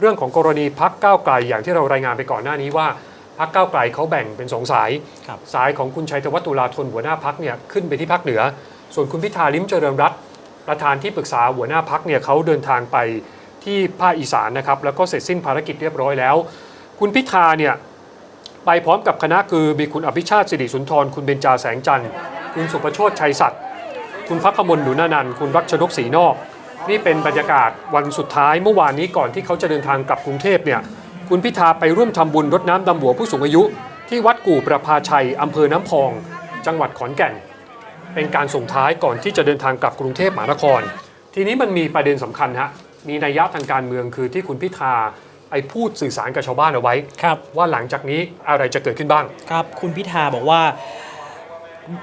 เรื่องของกรณีพักก้าวไกลอย่างที่เรารายงานไปก่อนหน้านี้ว่าพักก้าวไกลเขาแบ่งเป็นสองสายครับสายของคุณชัยธวัฒน์ตุลาธนหัวหน้าพักเนี่ยขึ้นไปที่พักเหนือ ส่วนคุณพิธาลิ้มเจริญรัตน์ประธานที่ปรึกษาหัวหน้าพักเนี่ยเขาเดินทางไปที่ภาคอีสานนะครับแล้วก็เสร็จสิ้นภารกิจเรียบร้อยแล้ว คุณพิธาเนี่ยไปพร้อมกับคณะคือมีคุณอภิชาติสิริสุนทร คุณเบญจาแสงจันทร์ คุณสุประโชติชัยสัตย์คุณพักขมลหนุนานันท์คุณรักชนกศรีนอก นี่เป็นบรรยากาศวันสุดท้ายเมื่อวานนี้ก่อนที่เขาจะเดินทางกลับกรุงเทพเนี่ยคุณพิธาไปร่วมทำบุญรดน้ำดำหัวผู้สูงอายุ ที่วัดกู่ประภาชัยอำเภอน้ำพอง จังหวัดขอนแก่น เป็นการส่งท้ายก่อนที่จะเดินทางกลับกรุงเทพมหานคร ทีนี้มันมีประเด็นสำคัญฮะมีนัยยะทางการเมืองคือที่คุณพิธาไปพูดสื่อสารกับชาวบ้านเอาไว้ครับว่าหลังจากนี้อะไรจะเกิดขึ้นบ้างครับ คุณพิธาบอกว่า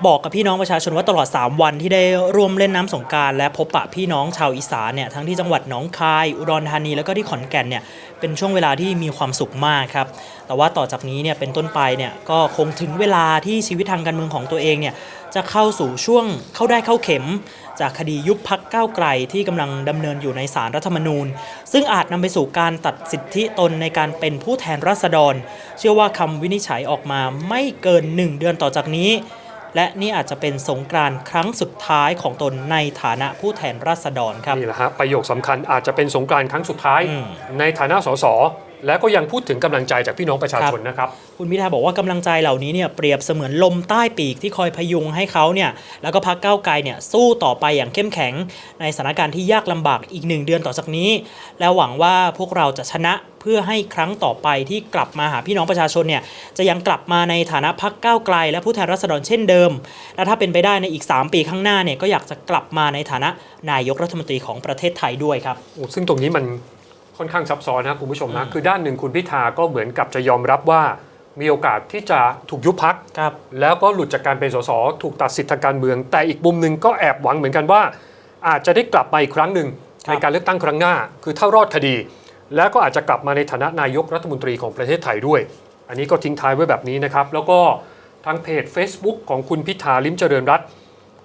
บอกกับพี่น้องประชาชนว่าตลอด 3 วันที่ได้ร่วมเล่นน้ำสงการ และพบปะพี่น้องชาวอีสานเนี่ยทั้งที่จังหวัดหนองคาย อุดรธานีแล้วก็ที่ขอนแก่นเนี่ยเป็นช่วงเวลาที่มีความสุขมากครับแต่ว่าต่อจากนี้เนี่ยเป็นต้นไปเนี่ยก็คงถึงเวลาที่ชีวิตทางการเมืองของตัวเองเนี่ยจะเข้าสู่ช่วงเข้าได้เข้าเข็ม จากคดียุบพักก้าวไกลที่กำลังดำเนินอยู่ในศาลรัฐธรรมนูญ ซึ่งอาจนำไปสู่การตัดสิทธิตนในการเป็นผู้แทนราษฎร เชื่อว่าคำวินิจฉัยออกมาไม่เกิน 1 เดือนต่อจากนี้ และนี่อาจจะเป็นสงกรานต์ครั้งสุดท้ายของตนในฐานะผู้แทนราษฎรครับ นี่แหละฮะประโยคสำคัญอาจจะเป็นสงกรานต์ครั้งสุดท้ายอืมในฐานะสส และก็ยังพูดถึงกำลังใจจากพี่น้องประชาชนนะครับ คุณพิธาบอกว่ากำลังใจเหล่านี้เนี่ยเปรียบเสมือนลมใต้ปีกที่คอยพยุงให้เขาเนี่ยแล้วก็พักก้าวไกลเนี่ยสู้ต่อไปอย่างเข้มแข็ง ในสถานการณ์ที่ยากลำบากอีกหนึ่งเดือนต่อจากนี้ แล้วหวังว่าพวกเราจะชนะเพื่อให้ครั้งต่อไปที่กลับมาหาพี่น้องประชาชนเนี่ยจะยังกลับมาในฐานะพักก้าวไกล และผู้แทนราษฎรเช่นเดิม และถ้าเป็นไปได้ในอีก 3 ปีข้างหน้าเนี่ยก็อยากจะกลับมาในฐานะนายกรัฐมนตรีของประเทศไทยด้วยครับโอ้ซึ่งตรงนี้มัน ค่อนข้างซับซ้อนนะคุณผู้ชมนะคือด้านหนึ่งคุณพิธาก็เหมือนกับจะยอมรับว่ามีโอกาสที่จะถูกยุบพักครับแล้วก็หลุดจากการเป็นสสถูกตัดสิทธิทางการเมือง แต่อีกมุมหนึ่งก็แอบหวังเหมือนกันว่า อาจจะได้กลับมาอีกครั้งหนึ่งครับในการเลือกตั้งครั้งหน้า คือถ้ารอดคดี แล้วก็อาจจะกลับมาในฐานะนายกรัฐมนตรีของประเทศไทยด้วย อันนี้ก็ทิ้งท้ายไว้แบบนี้นะครับ แล้วก็ทางเพจ Facebook ของคุณพิธาลิ้มเจริญรัตน์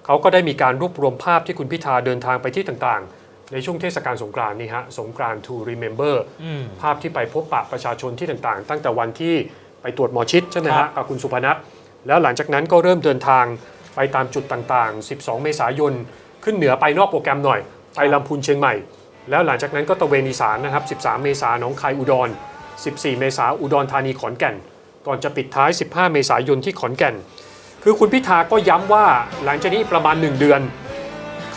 เขาก็ได้มีการรวบรวมภาพที่คุณพิธาเดินทางไปที่ต่างๆ ในช่วงเทศกาลสงกรานต์นี่ฮะสงกรานต์ to remember อืมภาพที่ไปพบปะประชาชนที่ต่างๆ ตั้งแต่วันที่ไปตรวจหมอชิดใช่ไหมครัฮะบกับคุณสุพนัทแล้วหลังจากนั้นก็เริ่มเดินทางไปตามจุดต่างๆ 12 เมษายน ขึ้นเหนือไปนอกโปรแกรมหน่อย ไปลำพูนเชียงใหม่ แล้วหลังจากนั้นก็ตะเวนอีสานนะครับ 13 เมษายนหนองคายอุดร 14 เมษายนอุดรธานีขอนแก่น ก่อนจะปิดท้าย 15 เมษายนที่ขอนแก่น คือคุณพิธาก็ย้ำว่าหลังจากนี้ประมาณ 1 เดือนค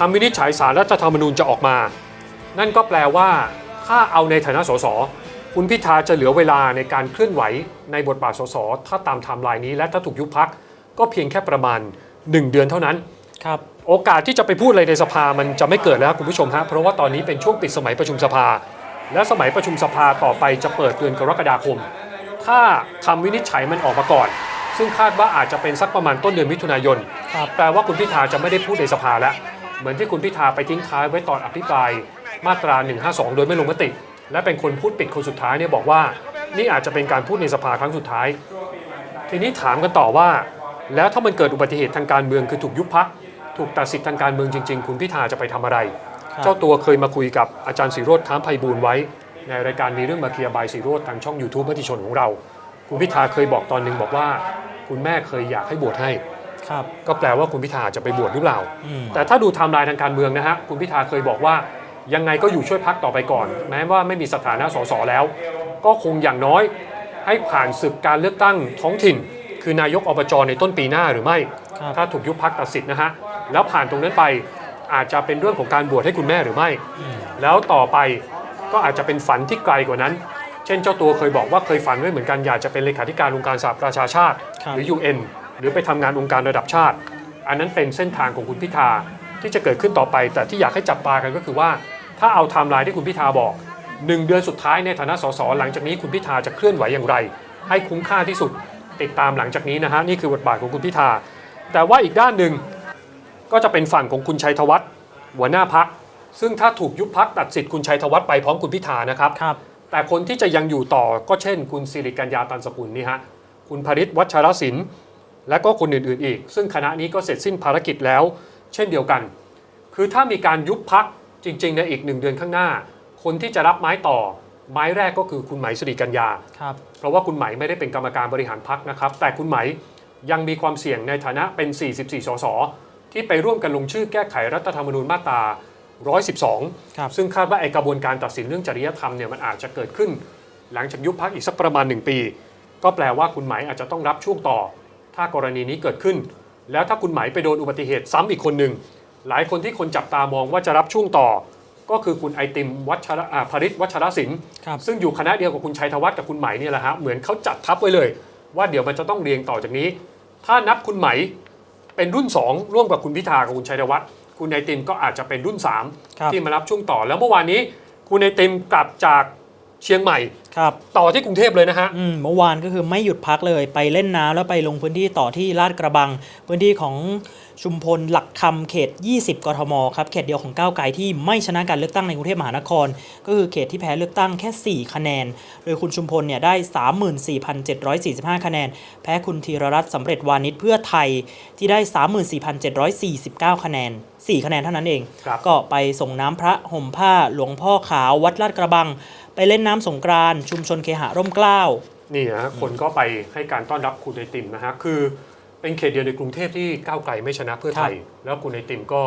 ำวินิจฉัยสารรัฐธรรมนูญจะออกมา นั่นก็แปลว่า ถ้าเอาในฐานะสส คุณพิธาจะเหลือเวลาในการเคลื่อนไหวในบทบาทสส ถ้าตามไทม์ไลน์นี้ และถ้าถูกยุบพักก็เพียงแค่ประมาณ 1 เดือนเท่านั้น ครับ โอกาสที่จะไปพูดอะไรในสภามันจะไม่เกิดแล้วคุณผู้ชมฮะ เพราะว่าตอนนี้เป็นช่วงปิดสมัยประชุมสภา และสมัยประชุมสภาต่อไปจะเปิดเดือนกรกฎาคม ถ้าคำวินิจฉัยมันออกมาก่อน ซึ่งคาดว่าอาจจะเป็นสักประมาณต้นเดือนมิถุนายนครับแปลว่าคุณพิธาจะไม่ได้พูดในสภาแล้ว เหมือนที่คุณพิธาไปทิ้งท้ายไว้ตอนอภิปรายมาตรา 152 โดยไม่ลงมติ และเป็นคนพูดปิดคนสุดท้ายเนี่ยบอกว่า นี่อาจจะเป็นการพูดในสภาครั้งสุดท้าย ทีนี้ถามกันต่อว่า แล้วถ้ามันเกิดอุบัติเหตุทางการเมืองคือถูกยุบพักถูกตัดสิทธิทางการเมืองจริง ๆ คุณพิธาจะไปทำอะไรครับเจ้าตัวเคยมาคุยกับอาจารย์สีโรธค้ามไพบูลย์ไว้ ในรายการมีเรื่องมาเคลียร์บายสีโรธทางช่อง YouTube มติชนของเรา คุณพิธาเคยบอกตอนหนึ่งบอกว่า คุณแม่เคยอยากให้บวชให้ ครับก็แปลว่าคุณพิธาจะไปบวชหรือเปล่าอืมแต่ถ้าดูไทม์ไลน์ทางการเมืองนะฮะคุณพิธาเคยบอกว่ายังไงก็อยู่ช่วยพักต่อไปก่อน แม้ว่าไม่มีสถานะสสแล้ว ก็คงอย่างน้อยให้ผ่านศึกการเลือกตั้งท้องถิ่น คือนายกอบจในต้นปีหน้าหรือไม่ครับถ้าถูกยุบพักตัดสิทธิ์นะฮะแล้วผ่านตรงนั้นไปอาจจะเป็นเรื่องของการบวชให้คุณแม่หรือไม่อืมแล้วต่อไปก็อาจจะเป็นฝันที่ไกลกว่านั้น เช่นเจ้าตัวเคยบอกว่าเคยฝันไว้เหมือนกันอยากจะเป็นเลขาธิการองค์การสหประชาชาติครับหรือ UN หรือไปทำงานองค์การระดับชาติ อันนั้นเป็นเส้นทางของคุณพิธาที่จะเกิดขึ้นต่อไป แต่ที่อยากให้จับตากันก็คือว่า ถ้าเอาไทม์ไลน์ที่คุณพิธาบอกหนึ่งเดือนสุดท้ายในฐานะสสหลังจากนี้คุณพิธาจะเคลื่อนไหวอย่างไร ให้คุ้มค่าที่สุดติดตามหลังจากนี้นะฮะนี่คือบทบาทของคุณพิธา แต่ว่าอีกด้านหนึ่งก็จะเป็นฝั่งของคุณชัยธวัฒน์หัวหน้าพักซึ่งถ้าถูกยุบพักตัดสิทธิ์คุณชัยธวัฒน์ไปพร้อมคุณพิธานะครับครับแต่คนที่จะยังอยู่ต่อก็เช่น คุณสิริกัญญาตันสกุลนี่ฮะคุณภริษวัชรศิลป์ และก็คนอื่นๆอีก ซึ่งคณะนี้ก็เสร็จสิ้นภารกิจแล้ว เช่นเดียวกัน คือถ้ามีการยุบพักจริงๆในอีกหนึ่งเดือนข้างหน้า คนที่จะรับไม้ต่อ ไม้แรกก็คือคุณไหมสิริกัญญาครับเพราะว่าคุณไหมไม่ได้เป็นกรรมการบริหารพักนะครับ แต่คุณไหมยังมีความเสี่ยงในฐานะเป็น 44 สส ที่ไปร่วมกันลงชื่อแก้ไขรัฐธรรมนูญมาตรา 112ครับซึ่งคาดว่าไอกระบวนการตัดสินเรื่องจริยธรรมเนี่ยมันอาจจะเกิดขึ้น หลังจากยุบพักอีกสักประมาณ 1 ปี ก็แปลว่าคุณไหมอาจจะต้องรับช่วงต่อ ถ้ากรณีนี้เกิดขึ้น แล้วถ้าคุณไหมไปโดนอุบัติเหตุซ้ำอีกคนหนึ่งหลายคนที่คนจับตามองว่าจะรับช่วงต่อ ก็คือคุณไอติมวัชระอ่าภริษวัชรศิลป์ครับซึ่งอยู่คณะเดียวกับคุณชัยธวัฒน์กับคุณไหมเนี่ยแหละฮะเหมือนเขาจัดทับไว้เลย ว่าเดี๋ยวมันจะต้องเรียงต่อจากนี้ ถ้านับคุณไหมเป็นรุ่น 2 ร่วมกับคุณพิธากับคุณชัยธวัฒน์คุณไอติมก็อาจจะเป็นรุ่นครับ3ที่มารับช่วงต่อแล้วเมื่อวานนี้ คุณไอติมกลับจากเชียงใหม่ ครับต่อที่กรุงเทพเลยนะฮะ อืมเมื่อวานก็คือไม่หยุดพักเลยไปเล่นน้ำแล้วไปลงพื้นที่ต่อที่ลาดกระบัง พื้นที่ของชุมพลหลักคำเขต 20 กทมครับเขตเดียวของก้าวไกลที่ไม่ชนะการเลือกตั้งในกรุงเทพมหานคร ก็คือเขตที่แพ้เลือกตั้งแค่ 4 คะแนน โดยคุณชุมพลเนี่ยได้ 34,745 คะแนน แพ้คุณธีรรัตน์สำเร็จวานิชเพื่อไทยที่ได้ 34,749 คะแนน 4 คะแนนเท่านั้นเอง ครับ ก็ไปส่งน้ำพระห่มผ้าหลวงพ่อขาววัดลาดกระบัง ไปเล่นน้ำสงกรานต์ชุมชนเคหะร่มเกล้า นี่นะฮะคนก็ไปให้การต้อนรับคุณไอติมนะฮะคือเป็นเขตเดียวในกรุงเทพที่ก้าวไกลไม่ชนะเพื่อไทย แล้วคุณไอติมก็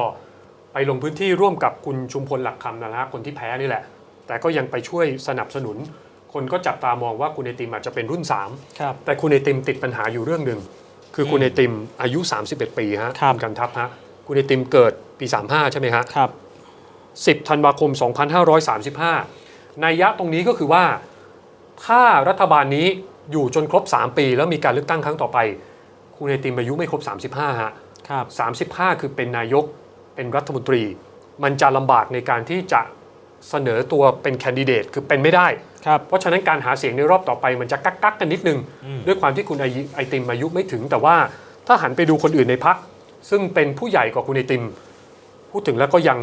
ไปลงพื้นที่ร่วมกับคุณชุมพลหลักคำนะฮะคนที่แพ้นี่แหละ แต่ก็ยังไปช่วยสนับสนุน คนก็จับตามองว่าคุณไอติมอาจจะเป็นรุ่น ครับ 3 แต่คุณไอติมติดปัญหาอยู่เรื่องหนึ่งคือคุณไอติมอายุ 31 ปีฮะครับ ณกันทัพฮะ คุณไอติมเกิดปี 35 ใช่ไหมฮะครับ 10 ธันวาคม 2535นัยยะตรงนี้ก็คือว่า ถ้ารัฐบาลนี้อยู่จนครบ 3 ปี แล้วมีการเลือกตั้งครั้งต่อไป คุณไอติมอายุไม่ครบ 35 ฮะครับ 35 คือเป็นนายกเป็นรัฐมนตรี มันจะลำบากในการที่จะเสนอตัวเป็นแคนดิเดตคือเป็นไม่ได้ ครับ เพราะฉะนั้นการหาเสียงในรอบต่อไปมันจะกักกักๆกันนิดนึงอืมด้วยความที่คุณไอไอติมอายุไม่ถึง แต่ว่าถ้าหันไปดูคนอื่นในพัก ซึ่งเป็นผู้ใหญ่กว่าคุณไอติม พูดถึงแล้วก็ยัง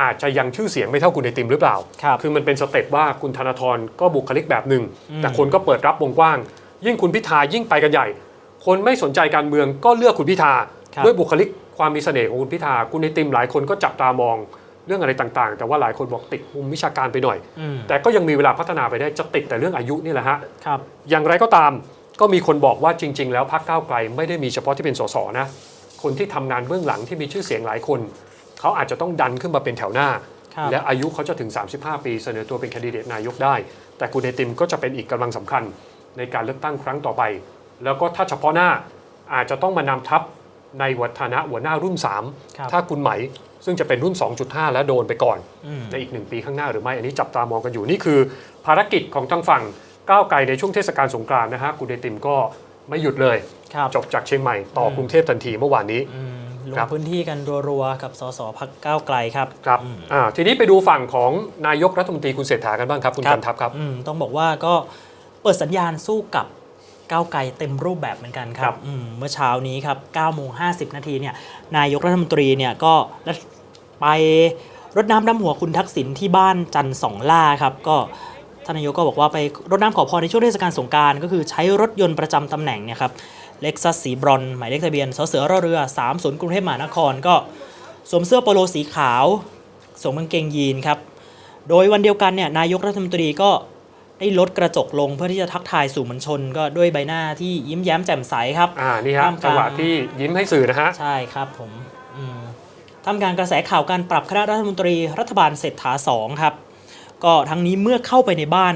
อาจจะยังชื่อเสียงไม่เท่าคุณไอติมหรือเปล่าครับคือมันเป็นสเต็ปว่าคุณธนาธรก็บุคลิกแบบหนึ่งอืมแต่คนก็เปิดรับวงกว้าง ยิ่งคุณพิธายิ่งไปกันใหญ่ คนไม่สนใจการเมืองก็เลือกคุณพิธาครับด้วยบุคลิกความมีเสน่ห์ของคุณพิธา คุณไอติมหลายคนก็จับตามองเรื่องอะไรต่างๆ แต่ว่าหลายคนบอกติดมุมวิชาการไปหน่อยอืมแต่ก็ยังมีเวลาพัฒนาไปได้จะติดแต่เรื่องอายุนี่แหละฮะครับอย่างไรก็ตามก็มีคนบอกว่าจริง ๆ แล้วพรรคก้าวไกลไม่ได้มีเฉพาะที่เป็นสสนะ คนที่ทำงานเบื้องหลังที่มีชื่อเสียงหลายคน เขาอาจจะต้องดันขึ้นมาเป็นแถวหน้าครับและอายุเขาจะถึง 35 ปีเสนอตัวเป็นแคนดิเดตนายกได้ แต่คุณไอติมก็จะเป็นอีกกำลังสำคัญในการเลือกตั้งครั้งต่อไป แล้วก็ถ้าเฉพาะหน้าอาจจะต้องมานำทัพในวัฒนะหัวหน้ารุ่นครับ3ถ้าคุณไหมซึ่งจะเป็นรุ่น 2.5 แล้วโดนไปก่อนอืมในอีกหนึ่งปีข้างหน้าหรือไม่ อันนี้จับตามองกันอยู่นี่คือ ภารกิจของทางฝั่งก้าวไกลในช่วงเทศกาลสงกรานต์นะฮะคุณไอติมก็ไม่หยุดเลยครับ จบจากเชียงใหม่ต่ออมกรุงเทพทันทีเมื่อวานนี้อืมลงครับพื้นที่กันรัวๆ กับสสพักก้าวไกลครับครับอืมอ่าทีนี้ไปดูฝั่งของนายกรัฐมนตรีคุณเศรษฐากันบ้างครับคุณกันทัพครับอืมต้องบอกว่าก็เปิดสัญญาณสู้กับก้าวไกลเต็มรูปแบบเหมือนกันคครัรับบอืมเมื่อเช้านี้ครับ9โมง50 นาทีเนี่ยนายกรัฐมนตรีเนี่ยก็ไปรดน้ำดำหัวคุณทักษิณที่บ้านจันทร์สองล่าครับก็ท่านนายกก็บอกว่าไปรดน้ำขอพรในช่วงเทศกาลสงกรารก็คือใช้รถยนต์ประจำตำแหน่งเนี่ยครับ เล็กซัสสีบรอนซ์หมายเลขทะเบียนสเสือรอเรือ30กรุงเทพมหานครก็สวมเสื้อโปโลสีขาวสวมกางเกงยีนครับ โดยวันเดียวกันเนี่ยนายกรัฐมนตรีก็ได้ลดกระจกลงเพื่อที่จะทักทายสู่มวลชน ก็ด้วยใบหน้าที่ยิ้มแย้มแจ่มใสครับอ่านี่ฮะท่ามกลางจังหวะที่ยิ้มให้สื่อนะฮะใช่ครับผมอืมทำการกระแสข่าวการปรับคณะรัฐมนตรีรัฐบาลเศรษฐาสองครับ ก็ทั้งนี้เมื่อเข้าไปในบ้าน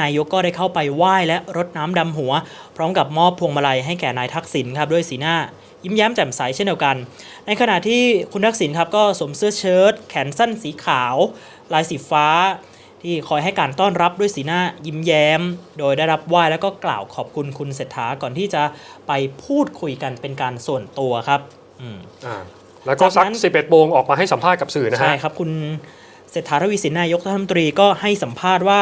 นายกก็ได้เข้าไปไหว้และรดน้ำดำหัว พร้อมกับมอบพวงมาลัยให้แก่นายทักษิณครับด้วยสีหน้ายิ้มแย้มแจ่มใสเช่นเดียวกัน ในขณะที่คุณทักษิณครับก็สวมเสื้อเชิ้ตแขนสั้นสีขาว ลายสีฟ้า ที่คอยให้การต้อนรับด้วยสีหน้ายิ้มแย้ม โดยได้รับไหว้แล้วก็กล่าวขอบคุณคุณเศรษฐาก่อนที่จะไปพูดคุยกันเป็นการส่วนตัวครับอืมอ่าแล้วก็สักจากนั้น11โมงออกมาให้สัมภาษณ์กับสื่อนะใช่ฮะครับคุณเศรษฐาทวีสินนายกรัฐมนตรีก็ให้สัมภาษณ์ว่า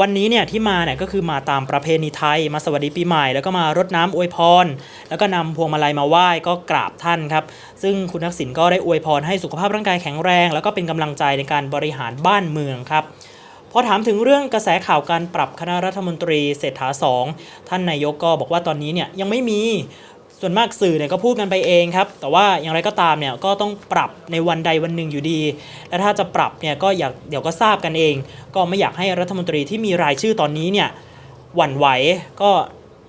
วันนี้เนี่ยที่มาเนี่ยก็คือมาตามประเพณีไทย มาสวัสดีปีใหม่ แล้วก็มารดน้ำอวยพร แล้วก็นำพวงมาลัยมาไหว้ก็กราบท่านครับ ซึ่งคุณทักษิณก็ได้อวยพรให้สุขภาพร่างกายแข็งแรง แล้วก็เป็นกำลังใจในการบริหารบ้านเมืองครับพอถามถึงเรื่องกระแสข่าวการปรับคณะรัฐมนตรีเศรษฐาสองท่านนายกก็บอกว่าตอนนี้เนี่ยยังไม่มี ส่วนมากสื่อเนี่ยก็พูดกันไปเองครับ แต่ว่าอย่างไรก็ตามเนี่ยก็ต้องปรับในวันใดวันหนึ่งอยู่ดี และถ้าจะปรับเนี่ยก็อยากเดี๋ยวก็ทราบกันเอง ก็ไม่อยากให้รัฐมนตรีที่มีรายชื่อตอนนี้เนี่ยหวั่นไหวก็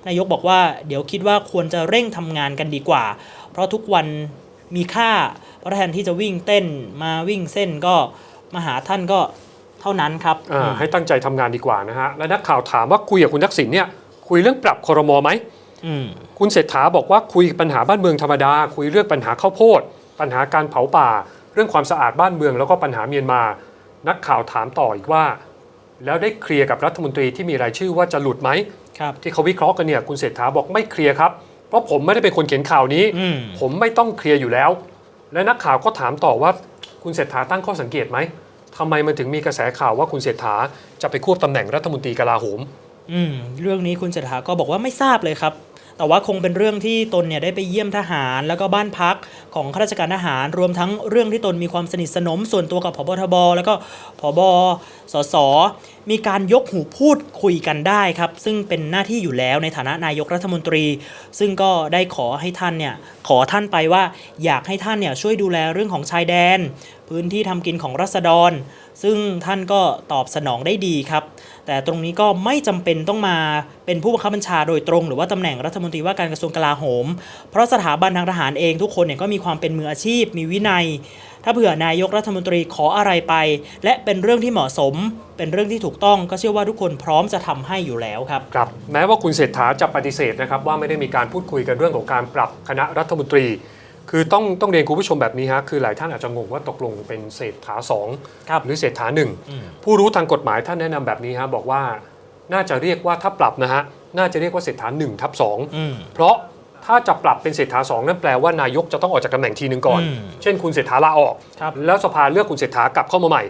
นายกบอกว่าเดี๋ยวคิดว่าควรจะเร่งทำงานกันดีกว่า เพราะทุกวันมีค่าเพราะแทนที่จะวิ่งเต้นมาวิ่งเส้นก็มาหาท่านก็เท่านั้นครับอ่าอืมให้ตั้งใจทำงานดีกว่านะฮะและนักข่าวถามว่าคุยกับคุณทักษิณเนี่ยคุยเรื่องปรับคอรมอไหมอืม คุณเศรษฐาบอกว่าคุยปัญหาบ้านเมืองธรรมดา คุยเรื่องปัญหาข้าวโพด ปัญหาการเผาป่า เรื่องความสะอาดบ้านเมืองแล้วก็ปัญหาเมียนมา นักข่าวถามต่ออีกว่า แล้วได้เคลียร์กับรัฐมนตรีที่มีรายชื่อว่าจะหลุดไหมครับที่เขาวิเคราะห์กันเนี่ยคุณเศรษฐาบอกไม่เคลียร์ครับ เพราะผมไม่ได้เป็นคนเขียนข่าวนี้อืมผมไม่ต้องเคลียร์อยู่แล้ว และนักข่าวก็ถามต่อว่าคุณเศรษฐาตั้งข้อสังเกตไหมทำไมมันถึงมีกระแสข่าวว่าคุณเศรษฐาจะไปควบตำแหน่งรัฐมนตรีกลาโหม อืม เรื่องนี้คุณเศรษฐาก็บอกว่าไม่ทราบเลยครับ แต่ว่าคงเป็นเรื่องที่ตนเนี่ยได้ไปเยี่ยมทหาร แล้วก็บ้านพักของข้าราชการทหาร รวมทั้งเรื่องที่ตนมีความสนิทสนมส่วนตัวกับพบทบ แล้วก็พบสสมีการยกหูพูดคุยกันได้ครับ ซึ่งเป็นหน้าที่อยู่แล้วในฐานะนายกรัฐมนตรี ซึ่งก็ได้ขอให้ท่านเนี่ยขอท่านไปว่าอยากให้ท่านเนี่ยช่วยดูแลเรื่องของชายแดน พื้นที่ทำกินของรัษฎร ซึ่งท่านก็ตอบสนองได้ดีครับ แต่ตรงนี้ก็ไม่จำเป็นต้องมาเป็นผู้บังคับบัญชาโดยตรง หรือว่าตำแหน่งรัฐมนตรีว่าการกระทรวงกลาโหม เพราะสถาบันทางทหารเองทุกคนเนี่ยก็มีความเป็นมืออาชีพ มีวินัย ถ้าเผื่อนายกรัฐมนตรีขออะไรไป และเป็นเรื่องที่เหมาะสม เป็นเรื่องที่ถูกต้องก็เชื่อว่าทุกคนพร้อมจะทำให้อยู่แล้วครับครับ แม้ว่าคุณเศรษฐาจะปฏิเสธนะครับว่าไม่ได้มีการพูดคุยกันเรื่องของการปรับคณะรัฐมนตรี คือต้องต้องเรียนคุณผู้ชมแบบนี้ฮะคือหลายท่านอาจจะงงว่าตกลงเป็นเศรษฐาสองครับหรือเศรษฐาหนึ่งอืม ผู้รู้ทางกฎหมายท่านแนะนำแบบนี้ฮะบอกว่าน่าจะเรียกว่าถ้าปรับนะฮะน่าจะเรียกว่าเศรษฐาหนึ่งทับสอง อืม เพราะถ้าจะปรับเป็นเศรษฐาสองนั่นแปลว่านายกจะต้องออกจากตำแหน่งทีหนึ่งก่อน อืมเช่นคุณเศรษฐาลาออก ครับแล้วสภาเลือกคุณเศรษฐากลับเข้ามาใหม่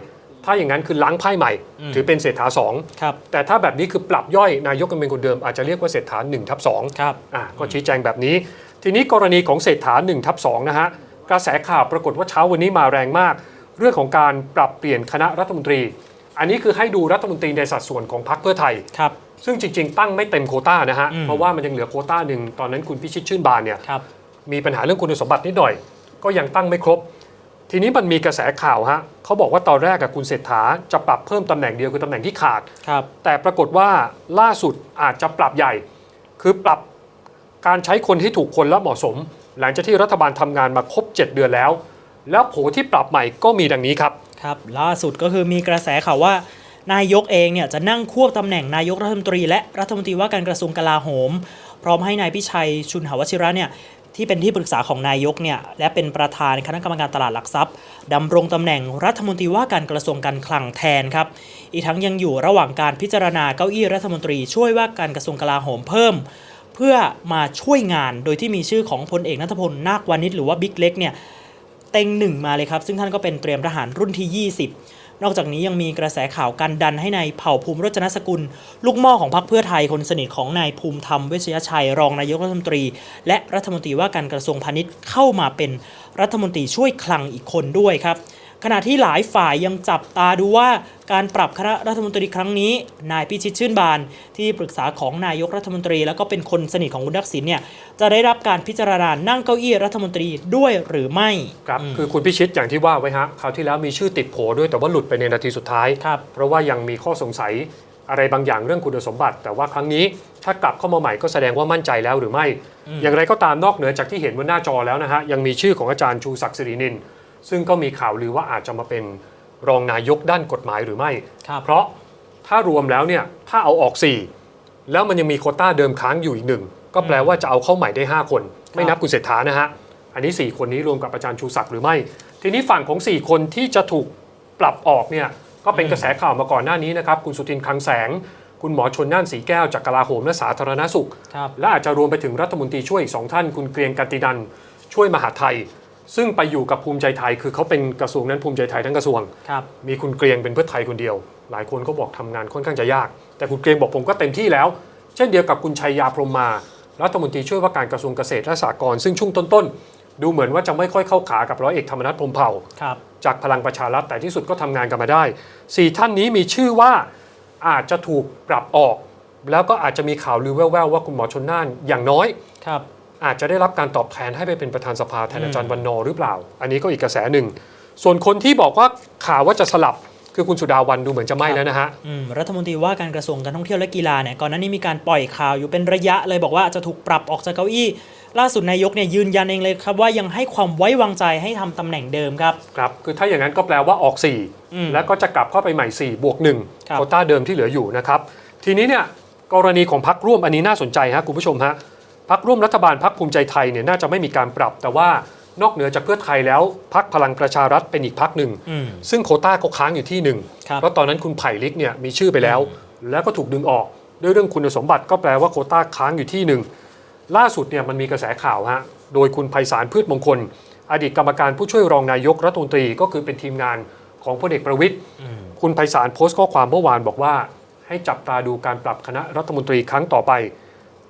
ถ้าอย่างนั้นคือล้างไพ่ใหม่ อืม ถือเป็นเศรษฐาสองครับแต่ถ้าแบบนี้คือปรับย่อยนายกยังเป็นคนเดิมอาจจะเรียกว่าเศรษฐา1ทับ2ครับอะก็ชี้แจงแบบนี้ ทีนี้กรณีของเศรษฐา1ทับ2นะฮะกระแสข่าวปรากฏว่าเช้าวันนี้มาแรงมาก เรื่องของการปรับเปลี่ยนคณะรัฐมนตรี อันนี้คือให้ดูรัฐมนตรีในสัดส่วนของพรรคเพื่อไทยครับซึ่งจริง ๆ ตั้งไม่เต็มโควต้านะฮะอืมเพราะว่ามันยังเหลือโควต้าหนึ่งตอนนั้นคุณพิชิตชื่นบานเนี่ยครับมีปัญหาเรื่องคุณสมบัตินิดหน่อย ก็ยังตั้งไม่ครบ ทีนี้มันมีกระแสข่าวฮะเขาบอกว่าตอนแรกกับคุณเศรษฐาจะปรับเพิ่มตำแหน่งเดียวคือตำแหน่งที่ขาดครับแต่ปรากฏว่าล่าสุดอาจจะปรับใหญ่ คือปรับ การใช้คนให้ถูกคนและเหมาะสม หลังจากที่รัฐบาลทำงานมาครบ 7 เดือนแล้ว แล้วโผที่ปรับใหม่ก็มีดังนี้ครับ ครับล่าสุดก็คือมีกระแสข่าวว่านายกเองเนี่ยจะนั่งควบตำแหน่งนายกรัฐมนตรี และรัฐมนตรีว่าการกระทรวงกลาโหม พร้อมให้นายพิชัยชุนหาวชิระเนี่ยที่เป็นที่ปรึกษาของนายกเนี่ยและเป็นประธานคณะกรรมการตลาดหลักทรัพย์ดำรงตำแหน่งรัฐมนตรีว่าการกระทรวงการคลังแทนครับ อีกทั้งยังอยู่ระหว่างการพิจารณาเก้าอี้รัฐมนตรีช่วยว่าการกระทรวงกลาโหมเพิ่ม เพื่อมาช่วยงานโดยที่มีชื่อของพลเอกนัทพลนาควานิชหรือว่าบิ๊กเล็กเนี่ยเต็งหนึ่งมาเลยครับ ซึ่งท่านก็เป็นเตรียมทหารรุ่นที่ 20นอกจากนี้ยังมีกระแสข่าวการดันให้ในายเผ่าภูมิรจนสกุล ลูกม่อของพรรคเพื่อไทยคนสนิทของนายภูมิธรรมเวชยชัย รองนายกรัฐมนตรี และรัฐมนตรีว่าการกระทรวงพาณิชย์เข้ามาเป็นรัฐมนตรีช่วยคลังอีกคนด้วยครับ ขณะที่หลายฝ่ายยังจับตาดูว่าการปรับคณะรัฐมนตรีครั้งนี้ นายพิชิตชื่นบาน ที่ปรึกษาของนายกรัฐมนตรี แล้วก็เป็นคนสนิทของคุณทักษิณเนี่ยจะได้รับการพิจารณานั่งเก้าอี้รัฐมนตรีด้วยหรือไม่ครับอืมคือคุณพิชิตอย่างที่ว่าไว้ฮะคราวที่แล้วมีชื่อติดโผด้วยแต่ว่าหลุดไปในนาทีสุดท้ายครับเพราะว่ายังมีข้อสงสัยอะไรบางอย่างเรื่องคุณสมบัติ แต่ว่าครั้งนี้ถ้ากลับเข้ามาใหม่ก็แสดงว่ามั่นใจแล้วหรือไม่ อย่างไรก็ตามนอกเหนือจากที่เห็นบนหน้าจอแล้วนะฮะยังมีชื่อของอาจารย์ชูศักดิ์สิรินิน ซึ่งก็มีข่าวลือว่าอาจจะมาเป็นรองนายกด้านกฎหมายหรือไม่ครับเพราะถ้ารวมแล้วเนี่ยถ้าเอาออก 4 แล้วมันยังมีโควต้าเดิมค้างอยู่อีกหนึ่งก็แปลว่าจะเอาเข้าใหม่ได้ 5 คน ไม่นับคุณเศรษฐานะฮะอันนี้ 4 คนนี้รวมกับอาจารย์ชูศักดิ์หรือไม่ ทีนี้ฝั่งของ 4 คนที่จะถูกปรับออกเนี่ยก็เป็นกระแสข่าวมาก่อนหน้านี้นะครับคุณสุทินคลังแสง คุณหมอชนน่านสีแก้วจากกลาโหมและสาธารณสุขครับและอาจจะรวมไปถึงรัฐมนตรีช่วยอีกสองท่าน คุณเกรียงกันตินันช่วยมหาดไทย ซึ่งไปอยู่กับภูมิใจไทยคือเขาเป็นกระทรวงนั้นภูมิใจไทยทั้งกระทรวง ครับ มีคุณเกรียงเป็นเพื่อไทยคนเดียว หลายคนก็บอกทำงานค่อนข้างจะยาก แต่คุณเกรียงบอกผมก็เต็มที่แล้ว เช่นเดียวกับคุณชัยยาพรหมมารัฐมนตรีช่วยว่าการกระทรวงเกษตรและสหกรณ์ซึ่งช่วงต้นๆ ดูเหมือนว่าจะไม่ค่อยเข้าขากับร้อยเอกธรรมนัฐพรหมเผ่า ครับ จากพลังประชารัฐแต่ที่สุดก็ทำงานกันมาได้สี่ท่านนี้มีชื่อว่าอาจจะถูกปรับออก แล้วก็อาจจะมีข่าวลือแว่วๆว่าคุณหมอชนน่านอย่างน้อย ครับ อาจจะได้รับการตอบแทนให้ไปเป็นประธานสภาแทนอาจารย์วันนอร์หรือเปล่า อันนี้ก็อีกกระแสหนึ่ง ส่วนคนที่บอกว่าข่าวว่าจะสลับคือคุณสุดาวันดูเหมือนจะไม่แล้วนะฮะอืมรัฐมนตรีว่าการกระทรวงการท่องเที่ยวและกีฬาเนี่ยก่อนหน้านี้มีการปล่อยข่าวอยู่เป็นระยะเลยบอกว่าจะถูกปรับออกจากเก้าอี้ ล่าสุดนายกเนี่ยยืนยันเองเลยครับว่ายังให้ความไว้วางใจให้ทำตำแหน่งเดิมครับครับ คือถ้าอย่างนั้นก็แปลว่าออกอืม4แล้วก็จะกลับเข้าไปใหม่ 4 บวก1ครับโควต้าเดิมที่เหลืออยู่นะครับทีนี้เนี่ยกรณีของพักร่วมอันนี้น่าสนใจฮะคุณผู้ชมฮะ พักร่วมรัฐบาลพักภูมิใจไทยเนี่ยน่าจะไม่มีการปรับ แต่ว่านอกเหนือจากเพื่อไทยแล้วพักพลังประชารัฐเป็นอีกพักหนึ่งอืมซึ่งโควต้าก็ค้างอยู่ที่หนึ่งครับเพราะตอนนั้นคุณไผ่ลิกเนี่ยมีชื่อไปแล้ว แล้วก็ถูกดึงออกด้วยเรื่องคุณสมบัติก็แปลว่าโควต้าค้างอยู่ที่หนึ่งล่าสุดเนี่ยมันมีกระแสข่าวฮะโดยคุณไพศาลพืชมงคล อดีตกรรมการผู้ช่วยรองนายกรัฐมนตรีก็คือเป็นทีมงานของพลเอกประวิทย์คุณไพศาลโพสต์ข้อความเมื่อวานบอกว่า ให้จับตาดูการปรับคณะรัฐมนตรีครั้งต่อไป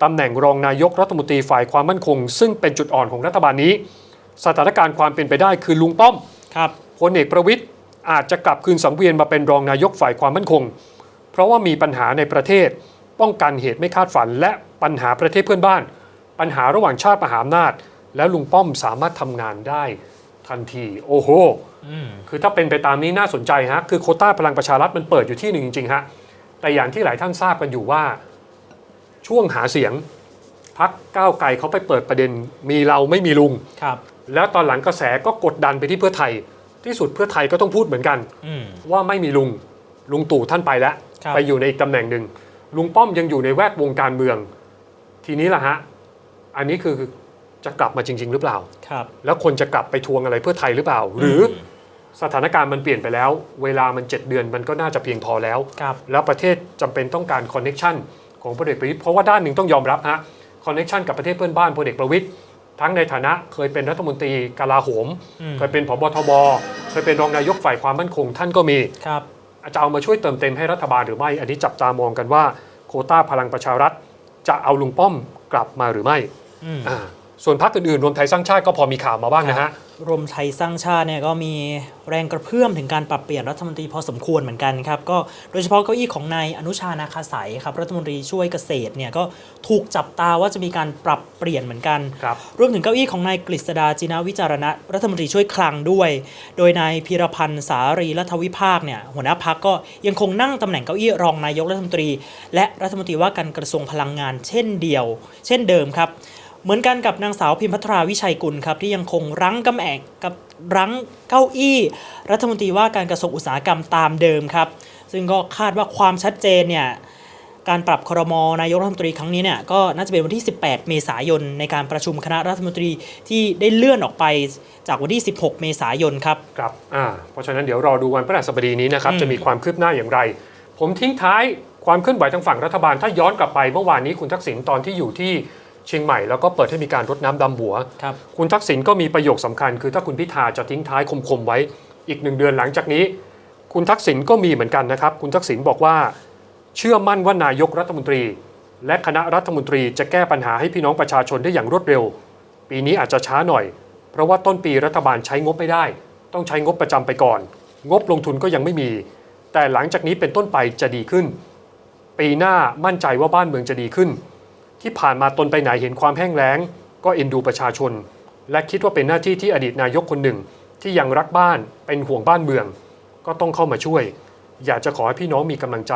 ตำแหน่งรองนายกรัฐมนตรีฝ่ายความมั่นคง ซึ่งเป็นจุดอ่อนของรัฐบาลนี้ สถานการณ์ความเป็นไปได้คือลุงป้อมครับพลเอกประวิทย์อาจจะกลับคืนสังเวียนมาเป็นรองนายกฝ่ายความมั่นคง เพราะว่ามีปัญหาในประเทศ ป้องกันเหตุไม่คาดฝัน และปัญหาประเทศเพื่อนบ้าน ปัญหาระหว่างชาติมหาอำนาจ แล้วลุงป้อมสามารถทำงานได้ทันที โอ้โห อืมคือถ้าเป็นไปตามนี้น่าสนใจฮะ คือโควต้าพลังประชารัฐมันเปิดอยู่ที่หนึ่งจริงๆฮะ แต่อย่างที่หลายท่านทราบกันอยู่ว่า ช่วงหาเสียงพักก้าวไกลเขาไปเปิดประเด็นมีเราไม่มีลุง ครับ แล้วตอนหลังกระแสก็กดดันไปที่เพื่อไทย ที่สุดเพื่อไทยก็ต้องพูดเหมือนกัน อืม ว่าไม่มีลุงลุงตู่ท่านไปแล้ว ครับ ไปอยู่ในอีกตำแหน่งหนึ่งลุงป้อมยังอยู่ในแวดวงการเมือง ทีนี้ล่ะฮะ อันนี้คือจะกลับมาจริง ๆ หรือเปล่า ครับ แล้วคนจะกลับไปทวงอะไรเพื่อไทยหรือเปล่า หรืออสถานการณ์มันเปลี่ยนไปแล้ว เวลามัน 7 เดือนมันก็น่าจะเพียงพอแล้ว ครับ แล้วประเทศจำเป็นต้องการคอนเน็ชัน ของพลเอกประวิตยเพราะว่าด้านหนึ่งต้องยอมรับฮะคอนเน็ชันกับประเทศเพื่อนบ้านพลเอกประวิตยทั้งในฐานะเคยเป็นรัฐมนตรีกลาโหมอืมเคยเป็นผบทบเคยเป็นรองนายกฝ่ายความมั่นคงท่านก็มีครับจะเอามาช่วยเติมเต็มให้รัฐบาลหรือไม่ อันนี้จับตามองกันว่า โควต้าพลังประชารัฐจะเอาลุงป้อมกลับมาหรือไม่อืมอ่า ส่วนพรรคอื่นๆ รวมไทยสร้างชาติก็พอมีข่าวมาบ้างนะฮะ รวมไทยสร้างชาติเนี่ยก็มีแรงกระเพื่อมถึงการปรับเปลี่ยนรัฐมนตรีพอสมควรเหมือนกันครับ ก็โดยเฉพาะเก้าอี้ของนายอนุชานาคาสายครับรัฐมนตรีช่วยเกษตรเนี่ยก็ถูกจับตาว่าจะมีการปรับเปลี่ยนเหมือนกันครับรวมถึงเก้าอี้ของนายกฤษดาจินาวิจารณะรัฐมนตรีช่วยคลังด้วย โดยนายพีรพันธ์สารีรัฐวิภาคเนี่ยหัวหน้าพักก็ยังคงนั่งตำแหน่งเก้าอี้รองนายกรัฐมนตรี และรัฐมนตรีว่าการกระทรวงพลังงาน เช่นเดียว เช่นเดิมครับ เหมือนกันกับนางสาวพิมพัทราวิชัยกุลครับที่ยังคงรั้งกำแอกกับรั้งเก้าอี้ รัฐมนตรีว่าการกระทรวงอุตสาหกรรมตามเดิมครับ ซึ่งก็คาดว่าความชัดเจนเนี่ยการปรับครมนายกรัฐมนตรีครั้งนี้เนี่ยก็น่าจะเป็นวันที่ 18 เมษายน ในการประชุมคณะรัฐมนตรีที่ได้เลื่อนออกไปจากวันที่ 16 เมษายนครับครับอ่าเพราะฉะนั้นเดี๋ยวรอดูวันพฤหัสบดีนี้นะครับอืมจะมีความคืบหน้าอย่างไร ผมทิ้งท้ายความเคลื่อนไหวทางฝั่งรัฐบาลถ้าย้อนกลับไปเมื่อวานนี้คุณทักษิณตอนที่อยู่ที่ เชียงใหม่แล้วก็เปิดให้มีการรดน้ำดำหัวครับคุณทักษิณก็มีประโยคสำคัญ คือถ้าคุณพิธาจะทิ้งท้ายคมๆไว้อีกหนึ่งเดือนหลังจากนี้ คุณทักษิณก็มีเหมือนกันนะครับ คุณทักษิณบอกว่า เชื่อมั่นว่านายกรัฐมนตรี และคณะรัฐมนตรีจะแก้ปัญหาให้พี่น้องประชาชนได้อย่างรวดเร็ว ปีนี้อาจจะช้าหน่อย เพราะว่าต้นปีรัฐบาลใช้งบไม่ได้ ต้องใช้งบประจำไปก่อน งบลงทุนก็ยังไม่มี แต่หลังจากนี้เป็นต้นไปจะดีขึ้น ปีหน้ามั่นใจว่าบ้านเมืองจะดีขึ้น ที่ผ่านมาตนไปไหนเห็นความแห้งแล้ง ก็เอ็นดูประชาชน และคิดว่าเป็นหน้าที่ที่อดีตนายกคนหนึ่ง ที่ยังรักบ้านเป็นห่วงบ้านเมือง ก็ต้องเข้ามาช่วย อยากจะขอให้พี่น้องมีกำลังใจ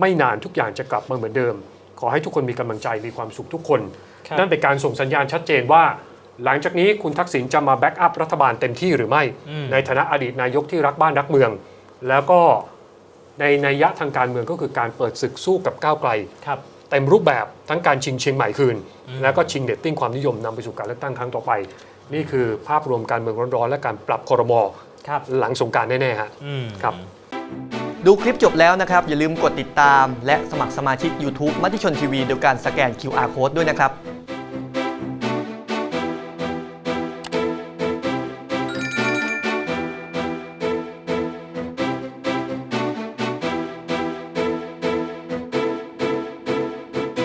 ไม่นานทุกอย่างจะกลับมาเหมือนเดิม ขอให้ทุกคนมีกำลังใจมีความสุขทุกคนครับนั่นเป็นการส่งสัญญาณชัดเจนว่า หลังจากนี้คุณทักษิณจะมาแบ็กอัพรัฐบาลเต็มที่หรือไม่อืมในฐานะอดีตนายกที่รักบ้านรักเมือง แล้วก็ในนัยยะทางการเมืองก็คือการเปิดศึกสู้กับก้าวไกลครับ เต็มรูปแบบทั้งการชิงเชียงใหม่คืน แล้วก็ชิงเดตติ้งความนิยมนำไปสู่การเลือกตั้งครั้งต่อไป นี่คือภาพรวมการเมืองร้อนๆ และการปรับคอรมอครับหลังสงกรารแน่ๆฮะอืมครับดูคลิปจบแล้วนะครับ อย่าลืมกดติดตาม และสมัครสมาชิก YouTube มัติชนทีวีโดยการสแกน QR Code ด้วยนะครับ